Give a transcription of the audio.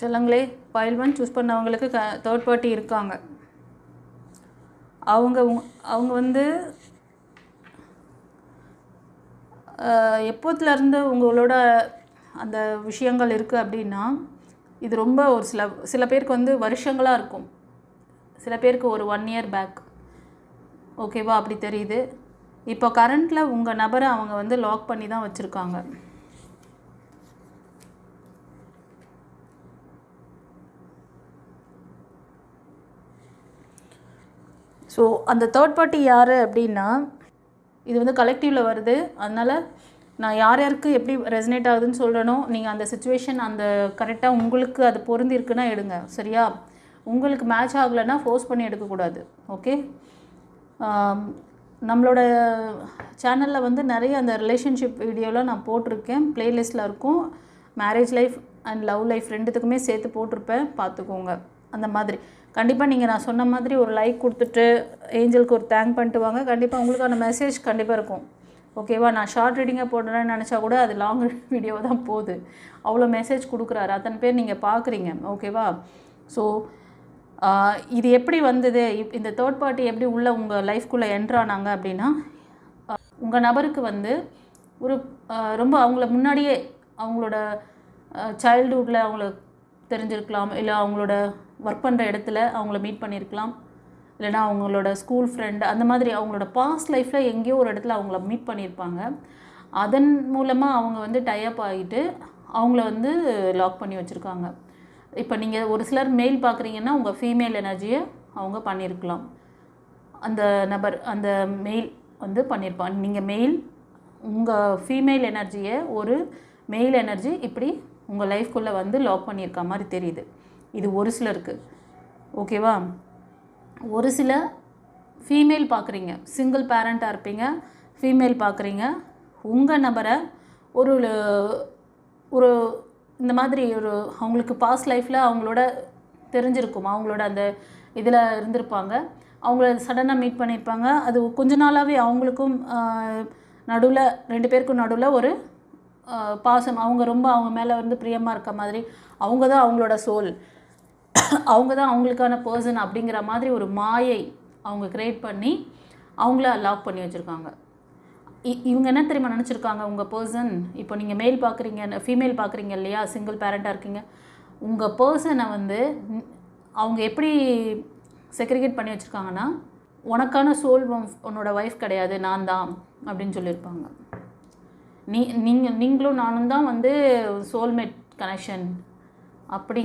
சொல்லுங்களே file one choose பண்ணவங்களுக்கு க தேர்ட் பார்ட்டி இருக்காங்க. அவங்க அவங்க வந்து எப்போத்துலேருந்து உங்களோட அந்த விஷயங்கள் இருக்குது அப்படின்னா இது ரொம்ப ஒரு சில சில பேருக்கு வந்து வருஷங்களாக இருக்கும். சில பேருக்கு ஒரு ஒன் இயர் பேக் ஓகேவா அப்படி தெரியுது. இப்போ கரண்ட்டில் உங்கள் நபரை அவங்க வந்து லாக் பண்ணி தான் வச்சுருக்காங்க. ஸோ அந்த தேர்ட் பார்ட்டி யார் அப்படின்னா இது வந்து கலெக்டிவில் வருது. அதனால் நான் யார் யாருக்கு எப்படி ரெசனேட் ஆகுதுன்னு சொல்கிறேனோ நீங்கள் அந்த சுச்சுவேஷன் அந்த கரெக்டாக உங்களுக்கு அது பொருந்திருக்குன்னா எடுங்க. சரியா? உங்களுக்கு மேட்ச் ஆகலைன்னா ஃபோர்ஸ் பண்ணி எடுக்கக்கூடாது. ஓகே நம்மளோட சேனலில் வந்து நிறைய அந்த ரிலேஷன்ஷிப் வீடியோலாம் நான் போட்டிருக்கேன். ப்ளேலிஸ்ட்டில் இருக்கும். Marriage life and love life ரெண்டுத்துக்குமே சேர்த்து போட்டிருப்பேன். பார்த்துக்கோங்க. அந்த மாதிரி. கண்டிப்பாக நீங்கள் நான் சொன்ன மாதிரி ஒரு லைக் கொடுத்துட்டு ஏஞ்சலுக்கு ஒரு தேங்க் பண்ணிட்டு வாங்க. கண்டிப்பாக உங்களுக்கான மெசேஜ் கண்டிப்பாக இருக்கும். ஓகேவா நான் ஷார்ட் ரீடிங்காக போடுறேன்னு நினச்சா கூட அது லாங் வீடியோ தான் போகுது. அவ்வளோ மெசேஜ் கொடுக்குறாரு. அத்தனை பேர் நீங்கள் பார்க்குறீங்க ஓகேவா ஸோ இது எப்படி வந்தது? இப்- இந்த தேர்ட் பார்ட்டி எப்படி உள்ளே உங்கள் லைஃப்குள்ளே என்ட்ரானாங்க அப்படின்னா உங்கள் நபருக்கு வந்து ஒரு ரொம்ப அவங்கள முன்னாடியே அவங்களோட சைல்டுஹுட்டில் அவங்கள தெரிஞ்சிருக்கலாம் இல்லை அவங்களோட ஒர்க் பண்ணுற இடத்துல அவங்கள மீட் பண்ணியிருக்கலாம் இல்லைன்னா அவங்களோட ஸ்கூல் ஃப்ரெண்டு அந்த மாதிரி அவங்களோட பாஸ்ட் லைஃப்பில் எங்கேயோ ஒரு இடத்துல அவங்கள மீட் பண்ணியிருப்பாங்க அதன் மூலமாக அவங்க வந்து டைப் ஆகிட்டு அவங்கள வந்து லாக் பண்ணி வச்சுருக்காங்க. இப்போ நீங்கள் ஒரு சிலர் மெயில் பார்க்குறீங்கன்னா உங்கள் ஃபீமேல் எனர்ஜியை அவங்க பண்ணியிருக்கலாம் அந்த நபர் அந்த மெயில் வந்து பண்ணியிருப்பாங்க நீங்கள் மெயில் உங்கள் ஃபீமேல் எனர்ஜியை ஒரு மெயில் எனர்ஜி இப்படி உங்கள் லைஃப்குள்ளே வந்து லாக் பண்ணியிருக்க மாதிரி தெரியுது. இது ஒரு சிலருக்கு. ஓகேவா ஒரு சில ஃபீமேல் பார்க்குறீங்க சிங்கிள் பேரண்ட்டாக இருப்பீங்க. ஃபீமேல் பார்க்குறீங்க உங்கள் நபரை ஒரு ஒரு இந்த மாதிரி ஒரு அவங்களுக்கு பாஸ்ட் லைஃப்பில் அவங்களோட தெரிஞ்சிருக்கும். அவங்களோட அந்த இதில் இருந்திருப்பாங்க. அவங்கள சடனாக மீட் பண்ணியிருப்பாங்க அது கொஞ்ச நாளாகவே அவங்களுக்கும் நடுவில் ரெண்டு பேருக்கும் நடுவில் ஒரு பாசம். அவங்க ரொம்ப அவங்க மேலே வந்து பிரியமாக இருக்க மாதிரி அவங்க தான் அவங்களோட சோல் அவங்க தான் அவங்களுக்கான பர்சன் அப்படிங்கிற மாதிரி ஒரு மாயை அவங்க க்ரியேட் பண்ணி அவங்கள லாக் பண்ணி வச்சுருக்காங்க. இ- இவங்க என்ன தெரியுமா நினச்சிருக்காங்க? உங்கள் பர்சன் இப்போ நீங்கள் மேல் பார்க்குறீங்க ஃபீமேல் பார்க்குறீங்க இல்லையா? சிங்கிள் பேரண்ட்டாக இருக்கீங்க. உங்கள் பர்சனை வந்து அவங்க எப்படி செக்ரிகேட் பண்ணி வச்சுருக்காங்கன்னா உனக்கான சோல் உன்னோட ஒய்ஃப் கிடையாது நான் தான் அப்படின்னு சொல்லியிருப்பாங்க. நீ நீங்கள் நீங்களும் நானும் தான் வந்து சோல்மேட் கனெக்ஷன் அப்படி